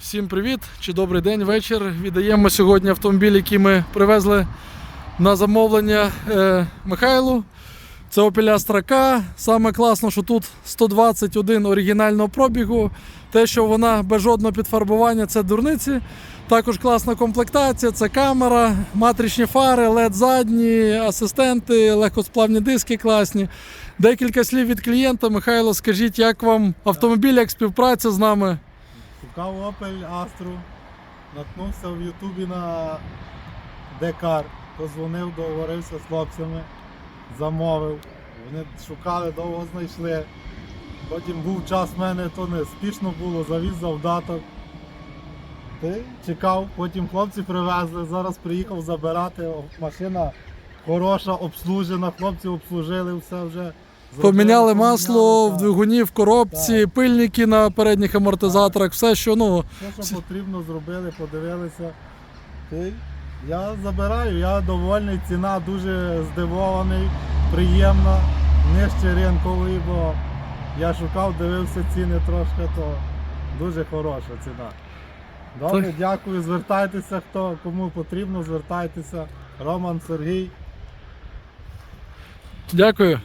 Всім привіт чи добрий день, вечір. Віддаємо сьогодні автомобіль, який ми привезли на замовлення е, Михайлу. Це Opel Astra K. Саме класно, що тут 121 оригінального пробігу. Те, що вона без жодного підфарбування, це дурниці. Також класна комплектація, це камера, матричні фари, LED задні, асистенти, легкосплавні диски класні. Декілька слів від клієнта. Михайло, скажіть, як вам автомобіль, як співпраця з нами? Шукав Opel Astra, наткнувся в Ютубі на Декар, позвонив, договорився з хлопцями, замовив. Вони шукали, довго знайшли. Потім був час в мене, то не спішно було, завіз завдаток. Ти чекав, потім хлопці привезли, зараз приїхав забирати. Машина хороша, обслужена, хлопці обслужили все вже. Поміняли поміняли, масло в двигуні, в коробці, пильники на передніх амортизаторах, все, що ну. Все, що потрібно, зробили, подивилися. Я забираю, я довольний, ціна дуже здивований, приємна, нижче ринкової, бо я шукав, дивився ціни трошки, то дуже хороша ціна. Добре, Так. дякую, звертайтеся, хто кому потрібно, звертайтеся. Роман Сергій. Дякую.